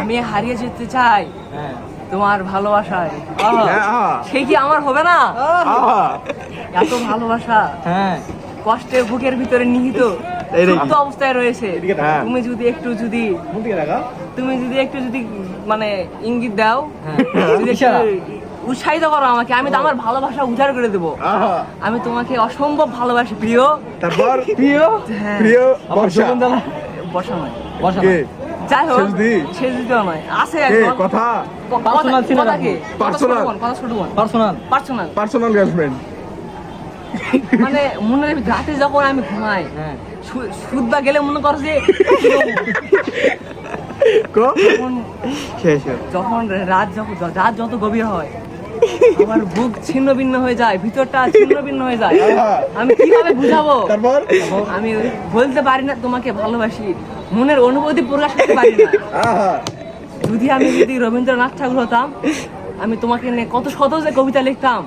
আমি হারিয়ে যেতে চাই হ্যাঁ। তোমার ভালোবাসায়। হ্যাঁ, সে কি আমার হবে না? এত ভালোবাসা। হ্যাঁ। কষ্টে বুকের ভিতরে নিহিত। সুপ্ত অবস্থায় রয়েছে। তুমি যদি একটু যদি তুমি যদি একটু যদি মানে ইঙ্গিত দাও। উৎসাহিত করো আমাকে আমি তো আমার ভালোবাসা উদ্ধার করে দেবো। আমি তোমাকে অসম্ভব ভালোবাসি প্রিয়। তারপর? প্রিয়? প্রিয় বর্ষা। বসা নয়। বসা কে? যাই হোক শেষ দিতে নয় আছে একজন। কথা? পার্সোনাল Personal কথা- ছিল কথা ছোট পার্সোনাল পার্সোনাল পার্সোনাল গার্লফ্রেন্ড মানে মনের রাতে যখন আমি ঘুমাই হ্যাঁ। সু- গেলে মনে করো যে যখন রাত যখন রাত যত গভীর হয় আমার বুক ছিন্ন ভিন্ন হয়ে যায় ভিতরটা ছিন্ন ভিন্ন হয়ে যায়। আমি কীভাবে বুঝাবো? তারপর? আমি বলতে পারি না তোমাকে ভালোবাসি। মনের অনুভূতি প্রকাশ করতে পারি না। যদি আমি যদি রবীন্দ্রনাথ ঠাকুর হতাম আমি তোমাকে নিয়ে কত শত যে কবিতা লিখতাম।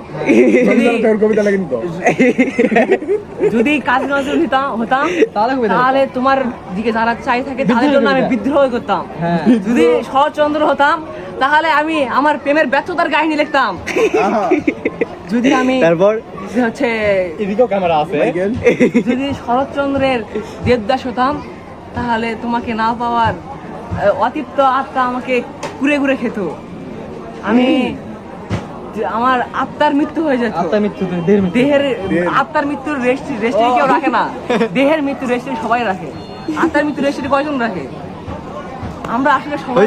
যদি রবীন্দ্রনাথ কবিতা লাগে তো। যদি কাজী নজরুল হতাম হতাম তাহলে তোমার দিকে যারা চাই থাকে তাদের জন্য আমি বিদ্রোহ করতাম। হ্যাঁ। যদি শরৎচন্দ্র হতাম তাহলে আমি আমার প্রেমের ব্যর্থতার কাহিনী লিখতাম। যদি আমি তারপর? হচ্ছে এদিকেও ক্যামেরা আছে। যদি শরৎচন্দ্রের দেবদাস হতাম তাহলে তোমাকে না পাওয়ার অতিপ্ত আত্মা আমাকে ঘুরে ঘুরে খেত। আমি আমার আত্মার মৃত্যু হয়ে যেত। আত্মা মৃত্যু দেহের আত্মার মৃত্যুর রেস্ট্রি রেস্ট্রি কেউ রাখে না। দেহের মৃত্যু রেস্ট্রি সবাই রাখে। আত্মার মৃত্যু রেস্ট্রি কয়জন রাখে? আমরা আসলে সবাই